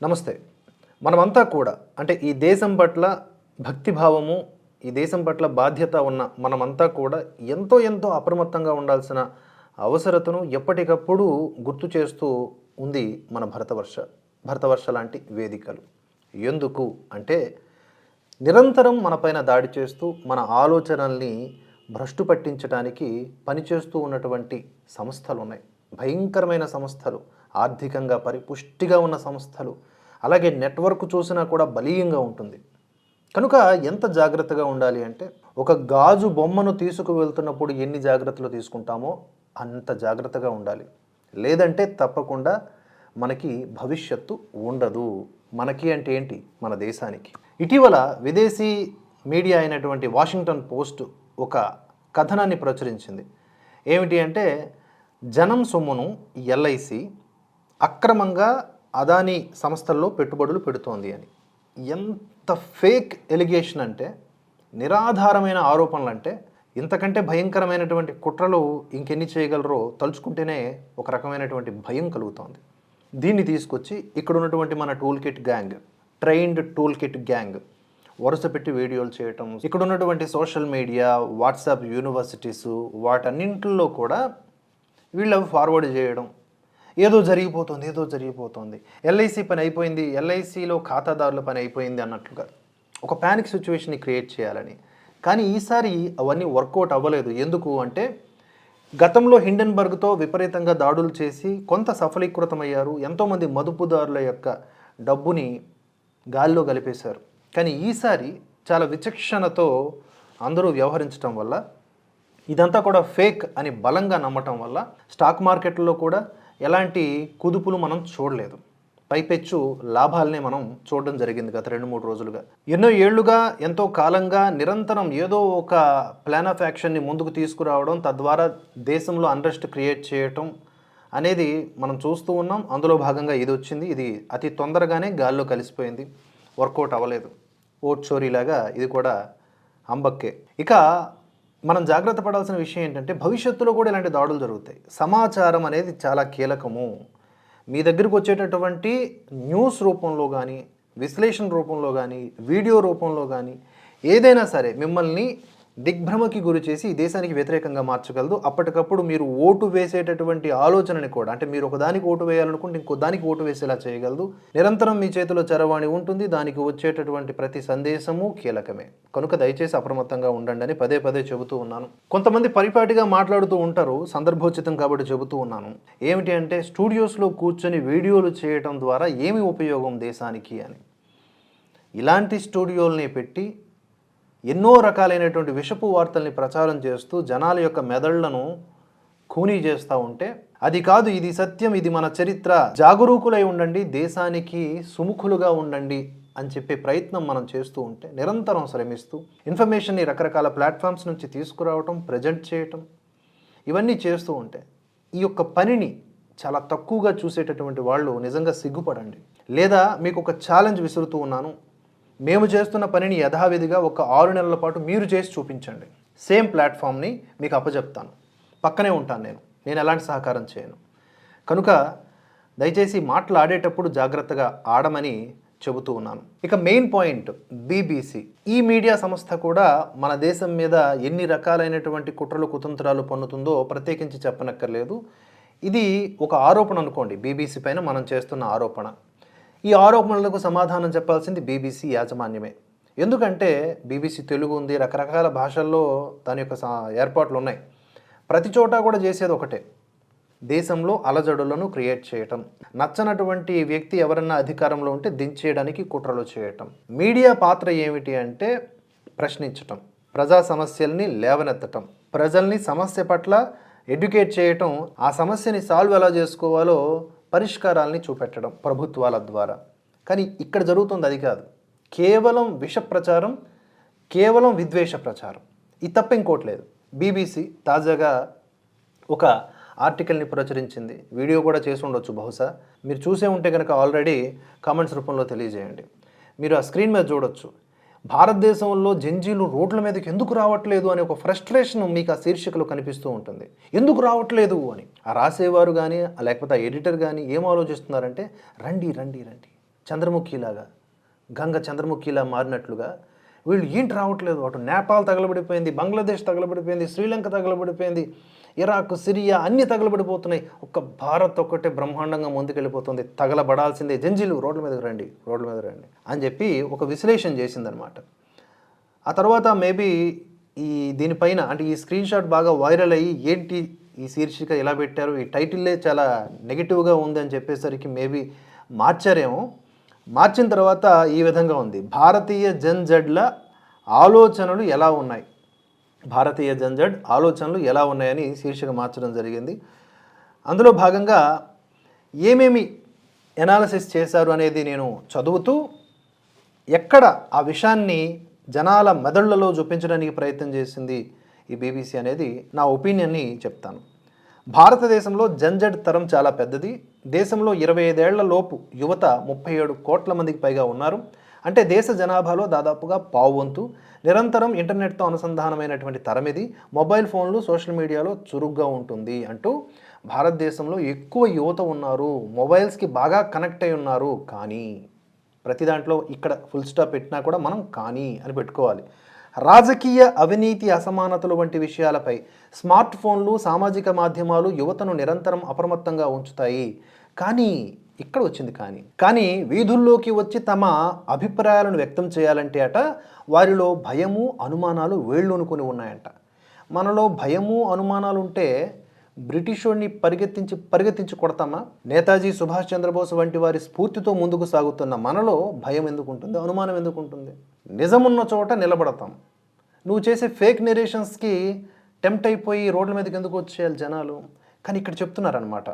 నమస్తే. మనమంతా కూడా అంటే ఈ దేశం పట్ల భక్తిభావము ఈ దేశం పట్ల బాధ్యత ఉన్న మనమంతా కూడా ఎంతో ఎంతో అప్రమత్తంగా ఉండాల్సిన అవసరతను ఎప్పటికప్పుడు గుర్తు చేస్తూ ఉంది మన భరతవర్ష భరతవర్ష లాంటి వేదికలు. ఎందుకు అంటే నిరంతరం మనపైన దాడి చేస్తూ మన ఆలోచనల్ని భ్రష్టు పట్టించడానికి పనిచేస్తూ ఉన్నటువంటి సంస్థలు ఉన్నాయి భయంకరమైన సంస్థలు ఆర్థికంగా పరిపుష్టిగా ఉన్న సంస్థలు అలాగే నెట్వర్క్ చూసినా కూడా బలీయంగా ఉంటుంది. కనుక ఎంత జాగ్రత్తగా ఉండాలి అంటే ఒక గాజు బొమ్మను తీసుకు వెళ్తున్నప్పుడు ఎన్ని జాగ్రత్తలు తీసుకుంటామో అంత జాగ్రత్తగా ఉండాలి. లేదంటే తప్పకుండా మనకి భవిష్యత్తు ఉండదు. మనకి అంటే ఏంటి? మన దేశానికి. ఇటీవల విదేశీ మీడియా అయినటువంటి వాషింగ్టన్ పోస్ట్ ఒక కథనాన్ని ప్రచురించింది. ఏమిటి అంటే జనం సొమ్మును ఎల్ఐసి అక్రమంగా అదానీ సంస్థల్లో పెట్టుబడులు పెడుతోంది అని. ఎంత ఫేక్ ఎలిగేషన్ అంటే నిరాధారమైన ఆరోపణలు అంటే ఇంతకంటే భయంకరమైనటువంటి కుట్రలు ఇంకెన్ని చేయగలరో తలుచుకుంటేనే ఒక రకమైనటువంటి భయం కలుగుతోంది. దీన్ని తీసుకొచ్చి ఇక్కడ ఉన్నటువంటి మన tool kit gang trained tool kit gang వరుస పెట్టి వీడియోలు చేయటం ఇక్కడ ఉన్నటువంటి సోషల్ మీడియా వాట్సాప్ యూనివర్సిటీస్ వాటన్నింటిలో కూడా వీళ్ళు ఫార్వర్డ్ చేయడం ఏదో జరిగిపోతుంది ఏదో జరిగిపోతుంది. ఎల్ఐసి పని అయిపోయింది ఎల్ఐసిలో ఖాతాదారుల పని అయిపోయింది అన్నట్లుగా ఒక ప్యానిక్ సిచ్యువేషన్ని క్రియేట్ చేయాలని. కానీ ఈసారి అవన్నీ వర్కౌట్ అవ్వలేదు. ఎందుకు అంటే గతంలో హిండెన్బర్గ్తో విపరీతంగా దాడులు చేసి కొంత సఫలీకృతమయ్యారు. ఎంతోమంది మదుపుదారుల యొక్క డబ్బుని గాల్లో కలిపేశారు. కానీ ఈసారి చాలా విచక్షణతో అందరూ వ్యవహరించడం వల్ల ఇదంతా కూడా ఫేక్ అని బలంగా నమ్మటం వల్ల స్టాక్ మార్కెట్లో కూడా ఎలాంటి కుదుపులు మనం చూడలేదు. పైపెచ్చు లాభాలనే మనం చూడడం జరిగింది గత రెండు మూడు రోజులుగా. ఎన్నో ఏళ్ళుగా ఎంతో కాలంగా నిరంతరం ఏదో ఒక ప్లాన్ ఆఫ్ యాక్షన్ని ముందుకు తీసుకురావడం తద్వారా దేశంలో అన్రెస్ట్ క్రియేట్ చేయటం అనేది మనం చూస్తూ ఉన్నాం. అందులో భాగంగా ఇది వచ్చింది. ఇది అతి తొందరగానే గాల్లో కలిసిపోయింది. వర్కౌట్ అవ్వలేదు. ఓట్ చోరీలాగా ఇది కూడా అంబక్కే. ఇక మనం జాగ్రత్త పడాల్సిన విషయం ఏంటంటే భవిష్యత్తులో కూడా ఇలాంటి దాడులు జరుగుతాయి. సమాచారం అనేది చాలా కీలకము. మీ దగ్గరకు వచ్చేటటువంటి న్యూస్ రూపంలో కానీ విశ్లేషణ రూపంలో కానీ వీడియో రూపంలో కానీ ఏదైనా సరే మిమ్మల్ని దిగ్భ్రమకి గురి చేసి ఈ దేశానికి వ్యతిరేకంగా మార్చగలదు. అప్పటికప్పుడు మీరు ఓటు వేసేటటువంటి ఆలోచనని కూడా అంటే మీరు ఒకదానికి ఓటు వేయాలనుకుంటే ఇంకో దానికి ఓటు వేసేలా చేయగలదు. నిరంతరం మీ చేతిలో చరవాణి ఉంటుంది. దానికి వచ్చేటటువంటి ప్రతి సందేశము కీలకమే. కనుక దయచేసి అప్రమత్తంగా ఉండండి అని పదే పదే చెబుతూ ఉన్నాను. కొంతమంది పరిపాటిగా మాట్లాడుతూ ఉంటారు సందర్భోచితం కాబట్టి చెబుతూ ఉన్నాను. ఏమిటి అంటే స్టూడియోస్లో కూర్చొని వీడియోలు చేయటం ద్వారా ఏమి ఉపయోగం దేశానికి అని. ఇలాంటి స్టూడియోల్ని పెట్టి ఎన్నో రకాలైనటువంటి విషపు వార్తల్ని ప్రచారం చేస్తూ జనాల యొక్క మెదళ్ళను ఖూనీ చేస్తూ ఉంటే అది కాదు ఇది సత్యం ఇది మన చరిత్ర. జాగరూకులై ఉండండి దేశానికి సుముఖులుగా ఉండండి అని చెప్పే ప్రయత్నం మనం చేస్తూ ఉంటే నిరంతరం శ్రమిస్తూ ఇన్ఫర్మేషన్ని రకరకాల ప్లాట్ఫామ్స్ నుంచి తీసుకురావటం ప్రజెంట్ చేయటం ఇవన్నీ చేస్తూ ఉంటే ఈ యొక్క పనిని చాలా తక్కువగా చూసేటటువంటి వాళ్ళు నిజంగా సిగ్గుపడండి. లేదా మీకు ఒక ఛాలెంజ్ విసురుతూ ఉన్నాను మేము చేస్తున్న పనిని యథావిధిగా ఒక ఆరు నెలల పాటు మీరు చేసి చూపించండి. సేమ్ ప్లాట్ఫామ్ని మీకు అప్పజెప్తాను. పక్కనే ఉంటాను నేను. నేను ఎలాంటి సహకారం చేయను. కనుక దయచేసి మాట్లాడేటప్పుడు జాగ్రత్తగా ఆడమని చెబుతూ ఉన్నాను. ఇక మెయిన్ పాయింట్ బీబీసీ. ఈ మీడియా సంస్థ కూడా మన దేశం మీద ఎన్ని రకాలైనటువంటి కుట్రలు కుతంత్రాలు పన్నుతుందో ప్రత్యేకించి చెప్పనక్కర్లేదు. ఇది ఒక ఆరోపణ అనుకోండి. బీబీసీ పైన మనం చేస్తున్న ఆరోపణ. ఈ ఆరోపణలకు సమాధానం చెప్పాల్సింది బీబీసీ యాజమాన్యమే. ఎందుకంటే బీబీసీ తెలుగు ఉంది రకరకాల భాషల్లో దాని యొక్క సా- ఏర్పాట్లు ఉన్నాయి ప్రతి చోట కూడా చేసేది ఒకటే. దేశంలో అలజడులను క్రియేట్ చేయటం నచ్చనటువంటి వ్యక్తి ఎవరన్నా అధికారంలో ఉంటే దించేయడానికి కుట్రలు చేయటం. మీడియా పాత్ర ఏమిటి అంటే ప్రశ్నించటం ప్రజా సమస్యల్ని లేవనెత్తటం ప్రజల్ని సమస్య పట్ల ఎడ్యుకేట్ చేయటం. ఆ సమస్యని సాల్వ్ ఎలా చేసుకోవాలో పరిష్కారాల్ని చూపెట్టడం ప్రభుత్వాల ద్వారా. కానీ ఇక్కడ జరుగుతుంది అది కాదు. కేవలం విష ప్రచారం కేవలం విద్వేష ప్రచారం. ఇది తప్ప ఇంకోట్లేదు బీబీసీ తాజాగా ఒక ఆర్టికల్ని ప్రచురించింది. వీడియో కూడా చేసి ఉండొచ్చు బహుశా. మీరు చూసే ఉంటే కనుక ఆల్రెడీ కామెంట్స్ రూపంలో తెలియజేయండి. మీరు ఆ స్క్రీన్ మీద చూడొచ్చు. భారతదేశంలో జంజీలు రోడ్ల మీదకి ఎందుకు రావట్లేదు అనే ఒక ఫ్రస్ట్రేషన్ మీకు ఆ శీర్షికలో కనిపిస్తూ ఉంటుంది. ఎందుకు రావట్లేదు అని? ఆ రాసేవారు కానీ లేకపోతే ఆ ఎడిటర్ కానీ ఏం ఆలోచిస్తున్నారంటే రండి రండి రండి. చంద్రముఖిలాగా గంగ చంద్రముఖిలా మారినట్లుగా వీళ్ళు ఏంటి రావట్లేదు? అటు నేపాల్ తగలబడిపోయింది బంగ్లాదేశ్ తగలబడిపోయింది శ్రీలంక తగలబడిపోయింది. ఇరాక్ సిరియా అన్ని తగలబడిపోతున్నాయి. ఒక్క భారత్ ఒక్కటే బ్రహ్మాండంగా ముందుకెళ్ళిపోతుంది. తగలబడాల్సిందే. జంజీలు రోడ్ల మీదకి రండి. రోడ్ల మీద రండి అని చెప్పి ఒక విశ్లేషణ చేసిందనమాట ఆ తర్వాత మేబీ ఈ దీనిపైన అంటే ఈ స్క్రీన్ షాట్ బాగా వైరల్ అయ్యి ఏంటి ఈ శీర్షిక ఎలా పెట్టారు? ఈ టైటిల్లే చాలా నెగిటివ్గా ఉంది అని చెప్పేసరికి మేబీ మార్చారేమో. మార్చిన తర్వాత ఈ విధంగా ఉంది. భారతీయ జన్జడ్ల ఆలోచనలు ఎలా ఉన్నాయి? భారతీయ జంజడ్ ఆలోచనలు ఎలా ఉన్నాయని శీర్షిక మార్చడం జరిగింది. అందులో భాగంగా ఏమేమి ఎనాలసిస్ చేశారు అనేది నేను చదువుతూ ఎక్కడ ఆ విషయాన్ని జనాల మెదళ్ళలో చూపించడానికి ప్రయత్నం చేసింది ఈ బీబీసీ అనేది నా ఒపీనియన్ని చెప్తాను. భారతదేశంలో జంజడ్ తరం చాలా పెద్దది. దేశంలో ఇరవై ఐదేళ్ళ లోపు యువత ముప్పై ఏడు కోట్ల మందికి పైగా ఉన్నారు. అంటే దేశ జనాభాలో దాదాపుగా పావువంతు నిరంతరం ఇంటర్నెట్తో అనుసంధానమైనటువంటి తరం ఇది మొబైల్ ఫోన్లు సోషల్ మీడియాలో చురుగ్గా ఉంటుంది అంటూ భారతదేశంలో ఎక్కువ యువత ఉన్నారు. మొబైల్స్కి బాగా కనెక్ట్ అయి ఉన్నారు. కానీ ప్రతి దాంట్లో ఇక్కడ ఫుల్ స్టాప్ పెట్టినా కూడా మనం కానీ అని పెట్టుకోవాలి. రాజకీయ అవినీతి అసమానతలు వంటి విషయాలపై స్మార్ట్ ఫోన్లు సామాజిక మాధ్యమాలు యువతను నిరంతరం అప్రమత్తంగా ఉంచుతాయి. కానీ ఇక్కడ వచ్చింది కానీ. కానీ వీధుల్లోకి వచ్చి తమ అభిప్రాయాలను వ్యక్తం చేయాలంటే అట వారిలో భయము అనుమానాలు వేళ్ళునుకొని ఉన్నాయంట. మనలో భయము అనుమానాలు ఉంటే బ్రిటిషోడిని పరిగెత్తించి పరిగెత్తించి కొడతామా? నేతాజీ సుభాష్ చంద్రబోస్ వంటి వారి స్ఫూర్తితో ముందుకు సాగుతున్న మనలో భయం ఎందుకు ఉంటుంది? అనుమానం ఎందుకు ఉంటుంది? నిజమున్న చోట నిలబడతాం. నువ్వు చేసే ఫేక్ నెరేషన్స్కి టెంప్ట్ అయిపోయి రోడ్ల మీదకి ఎందుకు వచ్చేయాలి జనాలు? కానీ ఇక్కడ చెప్తున్నారనమాట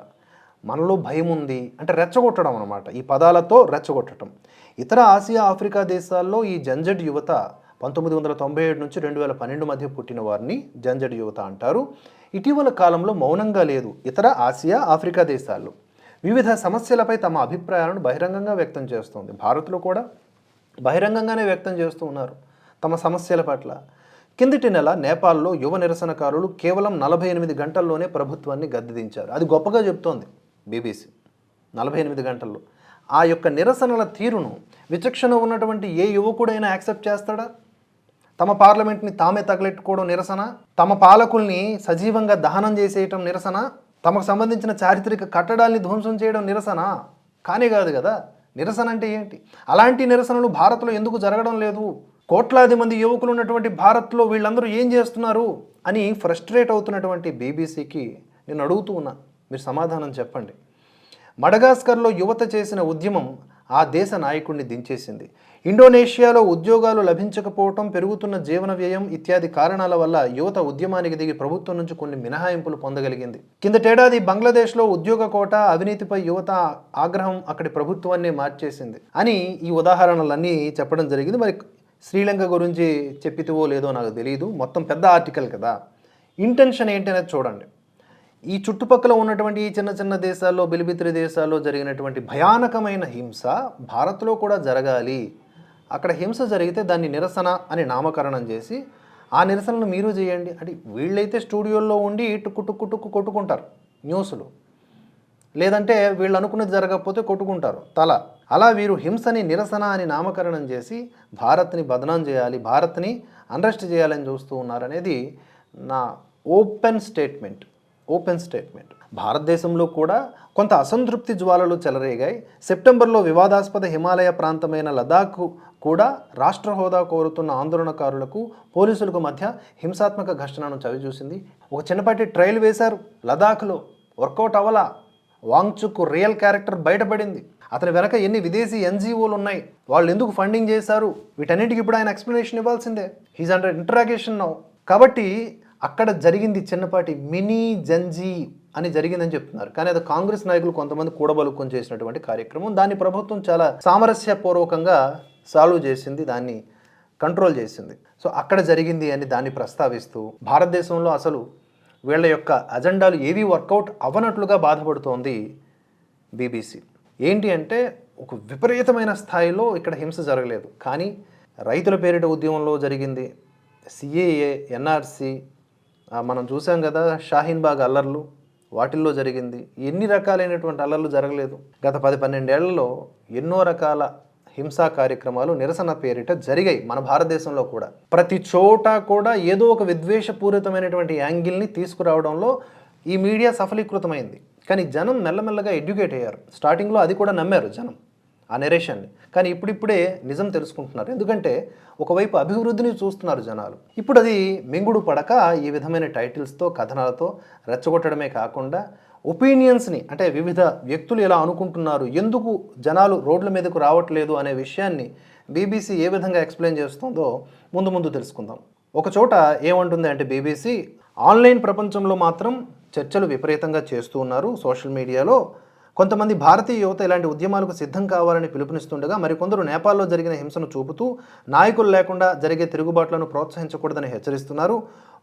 మనలో భయం ఉంది అంటే రెచ్చగొట్టడం అనమాట ఈ పదాలతో రెచ్చగొట్టడం. ఇతర ఆసియా ఆఫ్రికా దేశాల్లో ఈ జంజడ్ యువత పంతొమ్మిది వందల తొంభై ఏడు నుంచి రెండు వేల పన్నెండు మధ్య పుట్టిన వారిని జంజడ్ యువత అంటారు. ఇటీవల కాలంలో మౌనంగా లేదు ఇతర ఆసియా ఆఫ్రికా దేశాల్లో. వివిధ సమస్యలపై తమ అభిప్రాయాలను బహిరంగంగా వ్యక్తం చేస్తోంది. భారత్లో కూడా బహిరంగంగానే వ్యక్తం చేస్తూ ఉన్నారు తమ సమస్యల పట్ల. కిందటి నెల నేపాల్లో యువ నిరసనకారులు కేవలం నలభై ఎనిమిది గంటల్లోనే ప్రభుత్వాన్ని గద్దెదించారు. అది గొప్పగా చెప్తోంది. బీబీసీ నలభై ఎనిమిది గంటల్లో. ఆ యొక్క నిరసనల తీరును విచక్షణ ఉన్నటువంటి ఏ యువకుడైనా యాక్సెప్ట్ చేస్తాడా? తమ పార్లమెంట్ని తామే తగలెట్టుకోవడం నిరసన? తమ పాలకుల్ని సజీవంగా దహనం చేసేయటం నిరసన? తమకు సంబంధించిన చారిత్రక కట్టడాల్ని ధ్వంసం చేయడం నిరసన? కానే కాదు కదా. నిరసన అంటే ఏంటి? అలాంటి నిరసనలు భారత్లో ఎందుకు జరగడం లేదు? కోట్లాది మంది యువకులు ఉన్నటువంటి భారత్లో వీళ్ళందరూ ఏం చేస్తున్నారు? అని ఫ్రస్ట్రేట్ అవుతున్నటువంటి బీబీసీకి నేను అడుగుతూ ఉన్నా. మీరు సమాధానం చెప్పండి. మడగాస్కర్లో యువత చేసిన ఉద్యమం ఆ దేశ నాయకుడిని దించేసింది. ఇండోనేషియాలో ఉద్యోగాలు లభించకపోవటం పెరుగుతున్న జీవన వ్యయం ఇత్యాది కారణాల వల్ల యువత ఉద్యమానికి దిగి ప్రభుత్వం నుంచి కొన్ని మినహాయింపులు పొందగలిగింది. కిందటేడాది బంగ్లాదేశ్లో ఉద్యోగ కోట అవినీతిపై యువత ఆగ్రహం అక్కడి ప్రభుత్వాన్ని మార్చేసింది అని ఈ ఉదాహరణలన్నీ చెప్పడం జరిగింది. మరి శ్రీలంక గురించి చెప్పితివో లేదో నాకు తెలియదు మొత్తం పెద్ద ఆర్టికల్ కదా. ఇంటెన్షన్ ఏంటనేది చూడండి. ఈ చుట్టుపక్కల ఉన్నటువంటి ఈ చిన్న చిన్న దేశాల్లో బిలిబిత్రి దేశాల్లో జరిగినటువంటి భయానకమైన హింస భారత్లో కూడా జరగాలి. అక్కడ హింస జరిగితే దాన్ని నిరసన అని నామకరణం చేసి ఆ నిరసనను మీరు చేయండి. అంటే వీళ్ళైతే స్టూడియోల్లో ఉండి టుక్కు టుక్కు టుక్కు కొట్టుకుంటారు న్యూస్లు. లేదంటే వీళ్ళు అనుకున్నది జరగకపోతే కొట్టుకుంటారు తల. అలా వీరు హింసని నిరసన అని నామకరణం చేసి భారత్ని బదనాం చేయాలి భారత్ని అరెస్ట్ చేయాలని చూస్తూ ఉన్నారనేది నా ఓపెన్ స్టేట్మెంట్. Open statement. భారతదేశంలో కూడా కొంత అసంతృప్తి జ్వాలలు చెలరేగాయి. సెప్టెంబర్లో వివాదాస్పద హిమాలయ ప్రాంతమైన లదాఖ్ కూడా రాష్ట్ర హోదా కోరుతున్న ఆందోళనకారులకు పోలీసులకు మధ్య హింసాత్మక ఘర్షణను చవిచూసింది. ఒక చిన్నపాటి ట్రయల్ వేశారు. లదాఖ్లో వర్కౌట్ అవలా వాంగ్చుక్ రియల్ క్యారెక్టర్ బయటపడింది. అతని వెనక ఎన్ని విదేశీ ఎన్జిఓలు ఉన్నాయి? వాళ్ళు ఎందుకు ఫండింగ్ చేశారు? వీటన్నిటికి ఇప్పుడు ఆయన ఎక్స్ప్లెనేషన్ ఇవ్వాల్సిందే. హీజ్ అండర్ ఇంటరాగేషన్ నౌ కాబట్టి అక్కడ జరిగింది చిన్నపాటి మినీ జంజీ అని జరిగిందని చెప్తున్నారు. కానీ అది కాంగ్రెస్ నాయకులు కొంతమంది కూడబలుకొని చేసినటువంటి కార్యక్రమం. దాన్ని ప్రభుత్వం చాలా సామరస్యపూర్వకంగా సాల్వ్ చేసింది దాన్ని కంట్రోల్ చేసింది. సో అక్కడ జరిగింది అని దాన్ని ప్రస్తావిస్తూ భారతదేశంలో అసలు వీళ్ళ యొక్క అజెండాలు ఏవి వర్కౌట్ అవ్వనట్లుగా బాధపడుతోంది బీబీసీ. ఏంటి అంటే ఒక విపరీతమైన స్థాయిలో ఇక్కడ హింస జరగలేదు. కానీ రైతుల పేరిట ఉద్యమంలో జరిగింది. సిఏఏ ఎన్ఆర్సి మనం చూసాం కదా షాహీన్ బాగ్ అల్లర్లు వాటిల్లో జరిగింది. ఎన్ని రకాలైనటువంటి అల్లర్లు జరగలేదు. గత పది పన్నెండేళ్ళలో ఎన్నో రకాల హింసా కార్యక్రమాలు నిరసన పేరిట జరిగాయి మన భారతదేశంలో కూడా. ప్రతి చోట కూడా ఏదో ఒక విద్వేషపూరితమైనటువంటి యాంగిల్ని తీసుకురావడంలో ఈ మీడియా సఫలీకృతమైంది. కానీ జనం మెల్లమెల్లగా ఎడ్యుకేట్ అయ్యారు. స్టార్టింగ్లో అది కూడా నమ్మారు జనం. ఆ నెరేషన్ని కానీ ఇప్పుడిప్పుడే నిజం తెలుసుకుంటున్నారు. ఎందుకంటే ఒకవైపు అభివృద్ధిని చూస్తున్నారు జనాలు. ఇప్పుడు అది మింగుడు పడక ఈ విధమైన టైటిల్స్తో కథనాలతో రెచ్చగొట్టడమే కాకుండా ఒపీనియన్స్ని అంటే వివిధ వ్యక్తులు ఎలా అనుకుంటున్నారు ఎందుకు జనాలు రోడ్ల మీదకు రావట్లేదు అనే విషయాన్ని బీబీసీ ఏ విధంగా ఎక్స్ప్లెయిన్ చేస్తుందో ముందు ముందు తెలుసుకుందాం. ఒక చోట ఏమంటుంది అంటే బీబీసీ ఆన్లైన్ ప్రపంచంలో మాత్రం చర్చలు విపరీతంగా చేస్తూ ఉన్నారు. సోషల్ మీడియాలో కొంతమంది భారతీయ యువత ఇలాంటి ఉద్యమాలకు సిద్ధం కావాలని పిలుపునిస్తుండగా మరికొందరు నేపాల్లో జరిగిన హింసను చూపుతూ నాయకులు లేకుండా జరిగే తిరుగుబాట్లను ప్రోత్సహించకూడదని హెచ్చరిస్తున్నారు.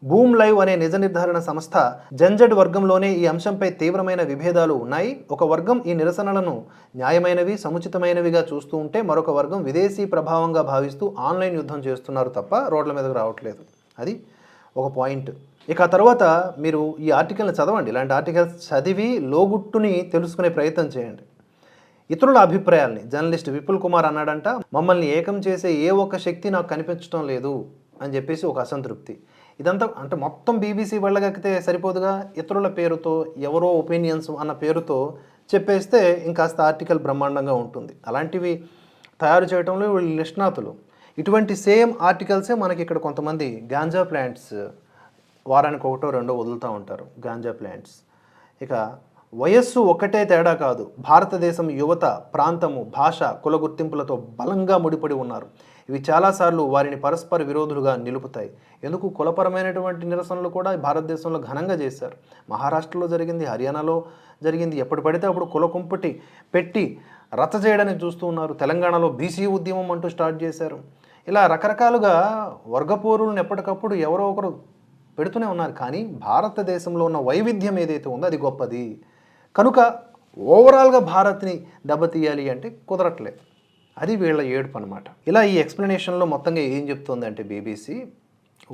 బూమ్ లైవ్ అనే నిజ నిర్ధారణ సంస్థ జంజడ్ వర్గంలోనే ఈ అంశంపై తీవ్రమైన విభేదాలు ఉన్నాయి. ఒక వర్గం ఈ నిరసనలను న్యాయమైనవి సముచితమైనవిగా చూస్తూ ఉంటే మరొక వర్గం విదేశీ ప్రభావంగా భావిస్తూ ఆన్లైన్ యుద్ధం చేస్తున్నారు తప్ప రోడ్ల మీదకు రావట్లేదు. అది ఒక పాయింట్. ఇక ఆ తర్వాత మీరు ఈ ఆర్టికల్ని చదవండి. ఇలాంటి ఆర్టికల్స్ చదివి లోగుట్టుని తెలుసుకునే ప్రయత్నం చేయండి. ఇతరుల అభిప్రాయాల్ని జర్నలిస్ట్ విపుల్ కుమార్ అన్నాడంట మమ్మల్ని ఏకం చేసే ఏ ఒక్క శక్తి నాకు కనిపించడం లేదు అని చెప్పేసి ఒక అసంతృప్తి. ఇదంతా అంటే మొత్తం బీబీసీ వెళ్ళగక్కితే సరిపోదుగా? ఇతరుల పేరుతో ఎవరో ఒపీనియన్స్ అన్న పేరుతో చెప్పేస్తే ఇంకాస్త ఆర్టికల్ బ్రహ్మాండంగా ఉంటుంది. అలాంటివి తయారు చేయడంలో వీళ్ళు నిష్ణాతులు. ఇటువంటి సేమ్ ఆర్టికల్సే మనకి ఇక్కడ కొంతమంది గాంజా ప్లాంట్స్ వారానికి ఒకటో రెండో వదులుతూ ఉంటారు గాంజా ప్లాంట్స్. ఇక వయస్సు ఒకటే తేడా కాదు భారతదేశం యువత ప్రాంతము భాష కుల గుర్తింపులతో బలంగా ముడిపడి ఉన్నారు. ఇవి చాలాసార్లు వారిని పరస్పర విరోధులుగా నిలుపుతాయి. ఎందుకు? కులపరమైనటువంటి నిరసనలు కూడా భారతదేశంలో ఘనంగా చేశారు. మహారాష్ట్రలో జరిగింది హర్యానాలో జరిగింది ఎప్పుడు పడితే అప్పుడు కుల కుంపటి పెట్టి రచ్చ చేయడానికి చూస్తూ ఉన్నారు. తెలంగాణలో బీసీ ఉద్యమం అంటూ స్టార్ట్ చేశారు. ఇలా రకరకాలుగా వర్గపోరులను ఎప్పటికప్పుడు ఎవరో ఒకరు పెడుతూనే ఉన్నారు. కానీ భారతదేశంలో ఉన్న వైవిధ్యం ఏదైతే ఉందో అది గొప్పది. కనుక ఓవరాల్గా భారత్ని దెబ్బతీయాలి అంటే కుదరట్లేదు. అది వీళ్ళ ఏడుపు అనమాట ఇలా ఈ ఎక్స్ప్లెనేషన్లో మొత్తంగా ఏం చెప్తుంది అంటే బీబీసీ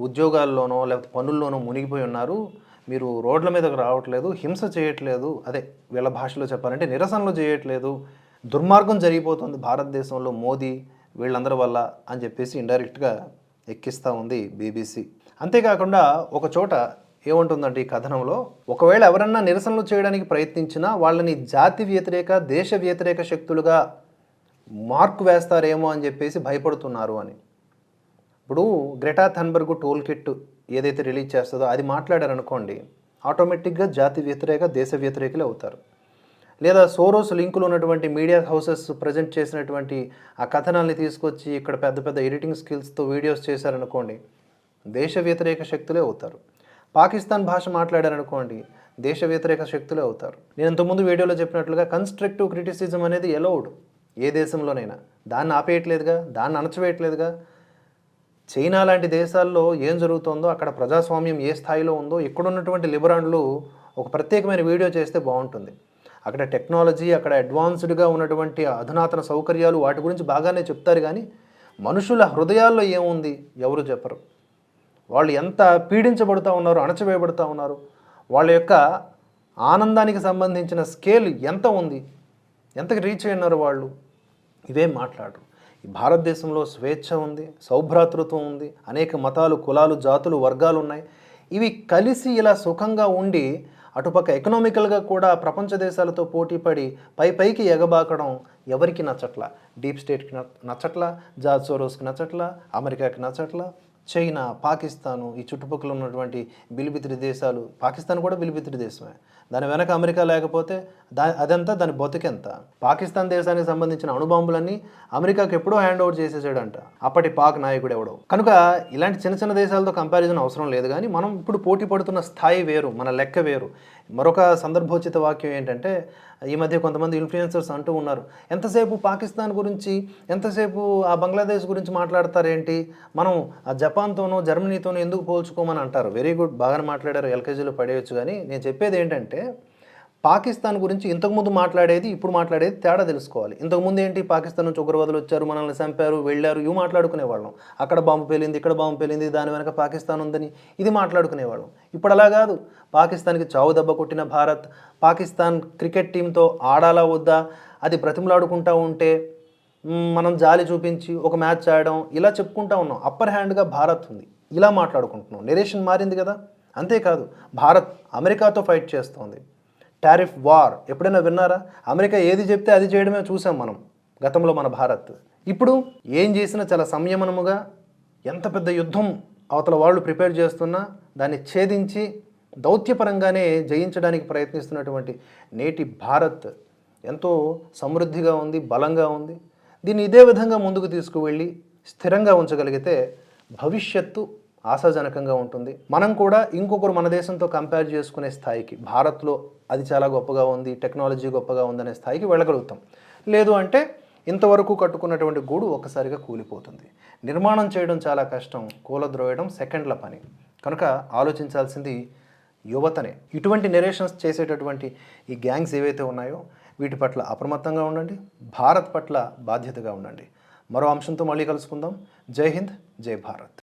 ఉద్యోగాల్లోనో లేకపోతే పనుల్లోనో మునిగిపోయి ఉన్నారు. మీరు రోడ్ల మీదకు రావట్లేదు హింస చేయట్లేదు. అదే వీళ్ళ భాషలో చెప్పాలంటే నిరసనలు చేయట్లేదు. దుర్మార్గం జరిగిపోతుంది భారతదేశంలో మోదీ వీళ్ళందరి వల్ల అని చెప్పేసి ఇండైరెక్ట్గా ఎక్కిస్తూ ఉంది బీబీసీ. అంతేకాకుండా ఒక చోట ఏముంటుందంటే ఈ కథనంలో? ఒకవేళ ఎవరన్నా నిరసనలు చేయడానికి ప్రయత్నించినా వాళ్ళని జాతి వ్యతిరేక దేశ వ్యతిరేక శక్తులుగా మార్కు వేస్తారేమో అని చెప్పేసి భయపడుతున్నారు అని. ఇప్పుడు గ్రెటా థన్బర్గ్ టోల్ కిట్ ఏదైతే రిలీజ్ చేస్తుందో అది మాట్లాడారనుకోండి ఆటోమేటిక్గా జాతి వ్యతిరేక దేశ వ్యతిరేకులు అవుతారు. లేదా సోరోస్ లింకులు ఉన్నటువంటి మీడియా హౌసెస్ ప్రజెంట్ చేసినటువంటి ఆ కథనాల్ని తీసుకొచ్చి ఇక్కడ పెద్ద పెద్ద ఎడిటింగ్ స్కిల్స్తో వీడియోస్ చేశారనుకోండి దేశ వ్యతిరేక శక్తులే అవుతారు. పాకిస్తాన్ భాష మాట్లాడారనుకోండి దేశ వ్యతిరేక శక్తులే అవుతారు. నేను ఇంతకుముందు వీడియోలో చెప్పినట్లుగా కన్స్ట్రక్టివ్ క్రిటిసిజం అనేది ఎలౌడ్ ఏ దేశంలోనైనా. దాన్ని ఆపేయట్లేదుగా దాన్ని అణచివేయట్లేదుగా. చైనా లాంటి దేశాల్లో ఏం జరుగుతుందో అక్కడ ప్రజాస్వామ్యం ఏ స్థాయిలో ఉందో ఇక్కడున్నటువంటి లిబరాన్లు ఒక ప్రత్యేకమైన వీడియో చేస్తే బాగుంటుంది. అక్కడ టెక్నాలజీ అక్కడ అడ్వాన్స్డ్గా ఉన్నటువంటి అధునాతన సౌకర్యాలు వాటి గురించి బాగానే చెప్తారు కానీ మనుషుల హృదయాల్లో ఏముంది? ఎవరు చెప్పరు. వాళ్ళు ఎంత పీడించబడుతూ ఉన్నారు అణచివేయబడుతూ ఉన్నారు వాళ్ళ యొక్క ఆనందానికి సంబంధించిన స్కేల్ ఎంత ఉంది ఎంతకి రీచ్ అయినారు వాళ్ళు ఇవేం మాట్లాడరు. భారతదేశంలో స్వేచ్ఛ ఉంది సౌభ్రాతృత్వం ఉంది అనేక మతాలు కులాలు జాతులు వర్గాలు ఉన్నాయి. ఇవి కలిసి ఇలా సుఖంగా ఉండి అటుపక్క ఎకనామికల్గా కూడా ప్రపంచ దేశాలతో పోటీపడి పై పైకి ఎగబాకడం ఎవరికి నచ్చట్లా? డీప్ స్టేట్కి నచ్చట్ల నచ్చట్లా? జార్జ్ సోరోస్కి నచ్చట్లా? అమెరికాకి నచ్చట్లా? చైనా పాకిస్తాను ఈ చుట్టుపక్కల ఉన్నటువంటి బిలిబిత్రి దేశాలు పాకిస్తాన్ కూడా బిలిబిత్రి దేశమే. దాని వెనక అమెరికా లేకపోతే దా అదంతా దాని బతుకెంత? పాకిస్తాన్ దేశానికి సంబంధించిన అణుబాంబులన్నీ అమెరికాకి ఎప్పుడో హ్యాండ్ ఓవర్ చేసేసాడంట. అప్పటి పాక్ నాయకుడు ఎవడో. కనుక ఇలాంటి చిన్న చిన్న దేశాలతో కంపారిజన్ అవసరం లేదు కానీ మనం ఇప్పుడు పోటీ పడుతున్న స్థాయి వేరు మన లెక్క వేరు. మరొక సందర్భోచిత వాక్యం ఏంటంటే ఈ మధ్య కొంతమంది ఇన్ఫ్లుయెన్సర్స్ అంటూ ఉన్నారు ఎంతసేపు పాకిస్తాన్ గురించి ఎంతసేపు ఆ బంగ్లాదేశ్ గురించి మాట్లాడతారేంటి? మనం ఆ జపాన్తోనో జర్మనీతోనో ఎందుకు పోల్చుకోమని అంటారు. వెరీ గుడ్ బాగానే మాట్లాడారు ఎల్కేజీలో పడేయచ్చు. కానీ నేను చెప్పేది ఏంటంటే పాకిస్తాన్ గురించి ఇంతకుముందు మాట్లాడేది ఇప్పుడు మాట్లాడేది తేడా తెలుసుకోవాలి. ఇంతకుముందు ఏంటి పాకిస్తాన్ నుంచి ఉగ్రవాదులు వచ్చారు మనల్ని చంపారు వెళ్ళారు ఇవి మాట్లాడుకునేవాళ్ళం. అక్కడ బాంబు పేలింది ఇక్కడ బాంబు పేలింది దాని వెనక పాకిస్తాన్ ఉందని ఇది మాట్లాడుకునేవాళ్ళం. ఇప్పుడు అలా కాదు. పాకిస్తాన్కి చావు దెబ్బ కొట్టిన భారత్ పాకిస్తాన్ క్రికెట్ టీంతో ఆడాలా వద్దా అది బ్రతిమలాడుకుంటూ ఉంటే మనం జాలి చూపించి ఒక మ్యాచ్ ఆడడం ఇలా చెప్పుకుంటా ఉన్నాం. అప్పర్ హ్యాండ్గా భారత్ ఉంది. ఇలా మాట్లాడుకుంటున్నాం. నెరేషన్ మారింది కదా. అంతేకాదు భారత్ అమెరికాతో ఫైట్ చేస్తోంది. Tariff war. ఎప్పుడైనా విన్నారా? అమెరికా ఏది చెప్తే అది చేయడమే చూసాం మనం గతంలో మన భారత్. ఇప్పుడు ఏం చేసినా చాలా సంయమనముగా ఎంత పెద్ద యుద్ధం అవతల వాళ్ళు ప్రిపేర్ చేస్తున్నా దాన్ని ఛేదించి దౌత్యపరంగానే జయించడానికి ప్రయత్నిస్తున్నటువంటి నేటి భారత్ ఎంతో సమృద్ధిగా ఉంది బలంగా ఉంది. దీన్ని ఇదే విధంగా ముందుకు తీసుకువెళ్ళి స్థిరంగా ఉంచగలిగితే భవిష్యత్తు ఆశాజనకంగా ఉంటుంది. మనం కూడా ఇంకొకరు మన దేశంతో కంపేర్ చేసుకునే స్థాయికి భారత్లో అది చాలా గొప్పగా ఉంది టెక్నాలజీ గొప్పగా ఉందనే స్థాయికి వెళ్ళగలుగుతాం. లేదు అంటే ఇంతవరకు కట్టుకున్నటువంటి గూడు ఒక్కసారిగా కూలిపోతుంది. నిర్మాణం చేయడం చాలా కష్టం కూలద్రోయడం సెకండ్ల పని. కనుక ఆలోచించాల్సింది యువతనే. ఇటువంటి నెరేషన్స్ చేసేటటువంటి ఈ గ్యాంగ్స్ ఏవైతే ఉన్నాయో వీటి పట్ల అప్రమత్తంగా ఉండండి భారత్ పట్ల బాధ్యతగా ఉండండి. మరో అంశంతో మళ్ళీ కలుసుకుందాం. జై హింద్ జై భారత్.